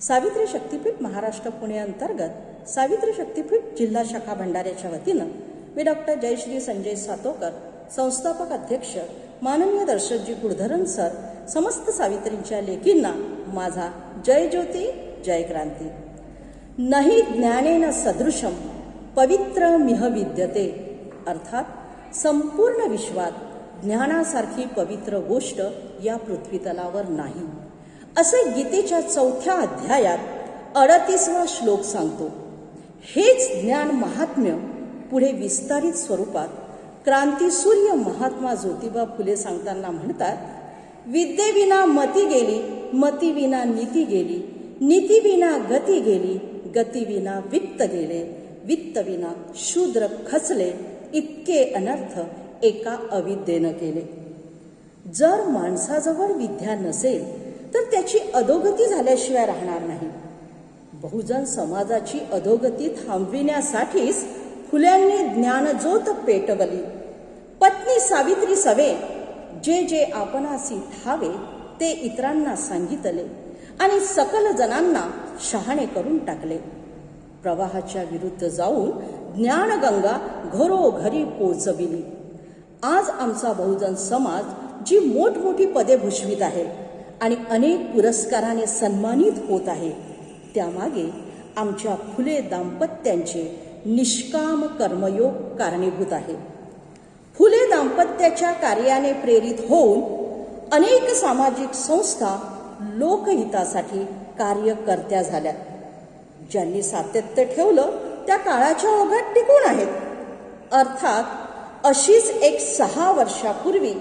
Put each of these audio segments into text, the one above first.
सावित्री शक्तीपीठ महाराष्ट्र पुणे अंतर्गत सावित्री शक्तीपीठ जिल्हा शाखा भंडाऱ्याच्या वतीनं मी डॉक्टर जयश्री संजय सातोकर संस्थापक अध्यक्ष माननीय दर्शकजी कुळधरन सर समस्त सावित्रींच्या लेकींना माझा जय ज्योती जय क्रांती. नाही ज्ञानेन सदृशम पवित्र मिह विद्यते. अर्थात संपूर्ण विश्वात ज्ञानासारखी पवित्र गोष्ट या पृथ्वीतलावर नाही. असे गीतेच्या चौथ्या अध्यायात अडतीसवा श्लोक सांगतो. हेच ज्ञान महात्म्य पुढे विस्तारित स्वरूपात क्रांतीसूर्य महात्मा ज्योतिबा फुले सांगताना म्हणतात विद्येविना मती गेली मतीविना नीती गेली नीतीविना गती गेली गतीविना वित्त गेले वित्तविना शूद्र खचले इतके अनर्थ एका अविद्येनं केले. जर माणसाजवळ विद्या नसेल तर त्याची अधोगती झाल्याशिवाय राहणार नाही. बहुजन समाजाची अधोगती थांबविण्यासाठीच फुल्यांनी ज्ञानज्योत पेटवली. पत्नी सावित्री सवे जे जे आपणासी ठावे ते इतरांना सांगितले आणि सकल जणांना शहाणे करून टाकले. प्रवाहाच्या विरुद्ध जाऊन ज्ञानगंगा घरोघरी पोचविली. आज आमचा बहुजन समाज जी मोठमोठी पदे भूषवित आहे आणि अनेक पुरस्काराने सन्मानित होत आहे. त्यामागे आमच्या फुले दाम्पत्यांचे निष्काम कर्मयोग कारणीभूत आहे. फुले दाम्पत्याच्या कार्याने प्रेरित होऊन अनेक सामाजिक संस्था लोकहितासाठी कार्यकर्त्या झाल्या. ज्यांनी सातत्य ठेवलं त्या काळाच्या ओघात टिकून आहेत. अर्थात अशीच एक सहा वर्षापूर्वी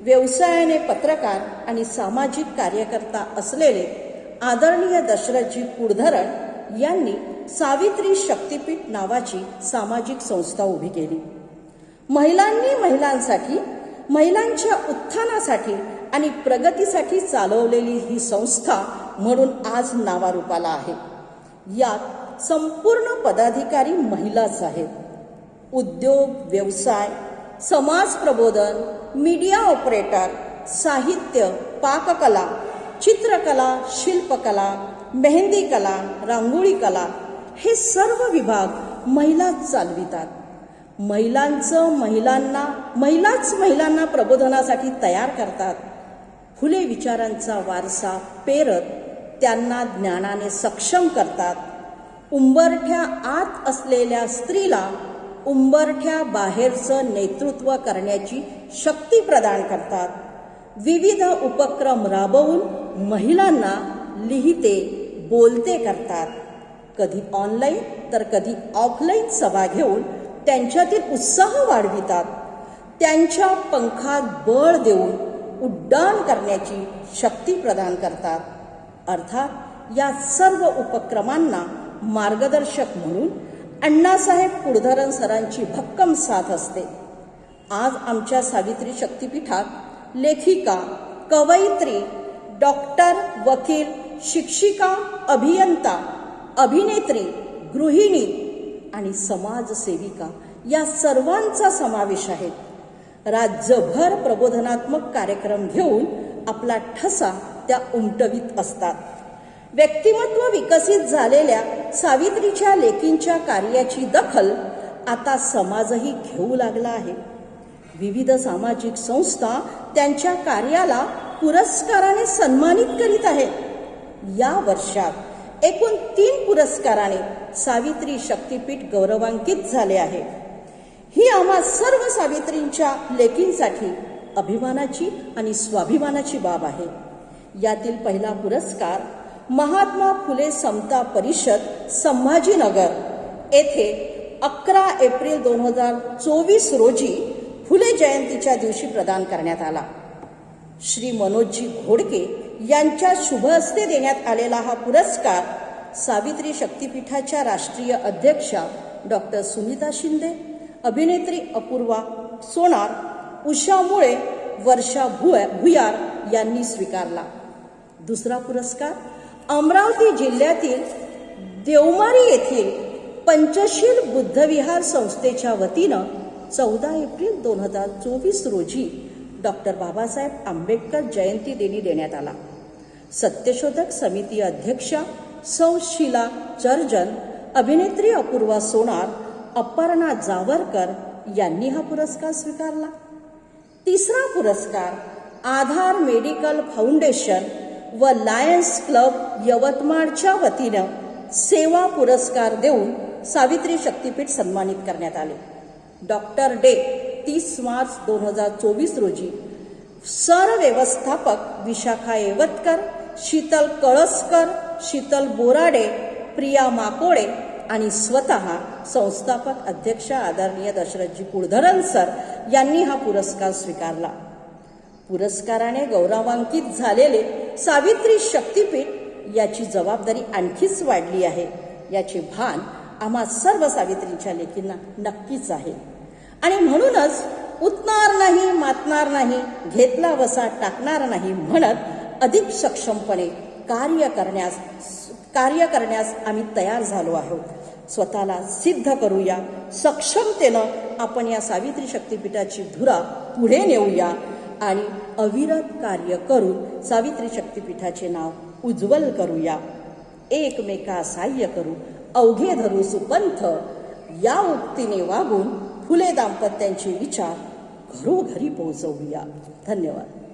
व्यवसायाने पत्रकार आणि सामाजिक कार्यकर्ता असलेले आदरणीय दशरथजी कुडधरण यांनी सावित्री शक्तीपीठ नावाची सामाजिक संस्था उभी केली. महिलांनी महिलांसाठी महिलांच्या उत्थानासाठी आणि प्रगतीसाठी चालवलेली ही संस्था म्हणून आज नावारूपाला आहे. यात संपूर्ण पदाधिकारी महिलाच आहेत. उद्योग व्यवसाय समाज प्रबोधन मीडिया ऑपरेटर साहित्य पाककला चित्रकला शिल्पकला मेहंदी कला रांगोळी कला हे सर्व विभाग महिलाच चालवितात. महिलांचं महिलांना महिलाच महिलांना प्रबोधनासाठी तयार करतात. फुले विचारांचा वारसा पेरत त्यांना ज्ञानाने सक्षम करतात. उंबरठ्या आत असलेल्या स्त्रीला उंबरठ्या बाहेरचं नेतृत्व करण्याची शक्ती प्रदान करतात. विविध उपक्रम राबवून महिलांना लिहिते बोलते करतात. कधी ऑनलाईन तर कधी ऑफलाईन सभा घेऊन त्यांच्यातील उत्साह वाढवितात. त्यांच्या पंखात बळ देऊन उड्डाण करण्याची शक्ती प्रदान करतात. अर्थात या सर्व उपक्रमांना मार्गदर्शक म्हणून अण्णासाहेब कुडधरण सरांची भक्कम साथ असते. आज आमच्या सावित्री शक्तीपीठात लेखिका कवयित्री डॉक्टर वकील शिक्षिका अभियंता अभिनेत्री गृहिणी आणि समाजसेविका या सर्वांचा समावेश आहे. राज्यभर प्रबोधनात्मक कार्यक्रम घेऊन आपला ठसा त्या उमटवीत असतात. व्यक्तिमत्व विकसित झालेल्या सावित्रीच्या लेकींच्या कार्याची दखल आता समाजही घेऊ लागला आहे. विविध सामाजिक संस्था त्यांच्या कार्याला पुरस्काराने सन्मानित करीत आहेत. या वर्षात एकूण तीन पुरस्काराने सावित्री शक्तीपीठ गौरवांकित झाले आहे. ही आम्हा सर्व सावित्रींच्या लेकींसाठी अभिमानाची आणि स्वाभिमानाची बाब आहे. यातील पहिला पुरस्कार महात्मा फुले समता परिषद संभाजीनगर. येथे अकरा एप्रिल दोन हजार चोवीस रोजी फुले जयंतीच्या दिवशी प्रदान करण्यात आला. श्री मनोजजी घोडके यांच्या शुभ हस्ते देण्यात आलेला हा पुरस्कार सावित्री शक्तीपीठाच्या राष्ट्रीय अध्यक्षा डॉक्टर सुनीता शिंदे अभिनेत्री अपूर्वा सोनार उषा मुळे वर्षा भुया भुयार यांनी स्वीकारला. दुसरा पुरस्कार अमरावती जिल्ह्यातील देवमारी येथील पंचशील बुद्धविहार संस्थेच्या वतीनं चौदा एप्रिल दोन हजार चोवीस रोजी डॉक्टर बाबासाहेब आंबेडकर जयंती दिनी देण्यात आला. सत्यशोधक समिती अध्यक्षा सौ शिला चर्जन अभिनेत्री अपूर्वा सोनार अपर्णा जावरकर यांनी हा पुरस्कार स्वीकारला. तिसरा पुरस्कार आधार मेडिकल फाउंडेशन व लायन्स क्लब यवतमाळच्या वतीनं सेवा पुरस्कार देऊन सावित्री शक्तीपीठ सन्मानित करण्यात आले. डॉक्टर डे तीस मार्च दोन हजार चोवीस रोजी सर व्यवस्थापक विशाखा येवतकर शीतल कळसकर शीतल बोराडे प्रिया माकोडे आणि स्वतः संस्थापक अध्यक्ष आदरणीय दशरथजी कुळधरन सर यांनी हा पुरस्कार स्वीकारला. पुरस्काराने गौरवांकित झालेले सावित्री शक्तीपीठ याची जबाबदारी आणखीच वाढली आहे. याचे भान आम्हा सर्व सावित्रींच्या लेखींना नक्कीच आहे. आणि म्हणूनच उतणार नाही मातणार नाही घेतला वसा टाकणार नाही म्हणत अधिक सक्षमपणे कार्य करण्यास कार्य करण्यास आम्ही तयार झालो आहोत. स्वतःला सिद्ध करूया. सक्षमतेनं आपण या सावित्री शक्तीपीठाची धुरा पुढे नेऊया. आणि अविरत कार्य करून सावित्री शक्तिपीठाचे नाव उज्ज्वल करूया. एकमेका साह्य करू अवघे धरू सुपंथ. या उक्तीने वागून फुले दाम्पत्यांचे विचार घरोघरी पोहोचवूया. धन्यवाद.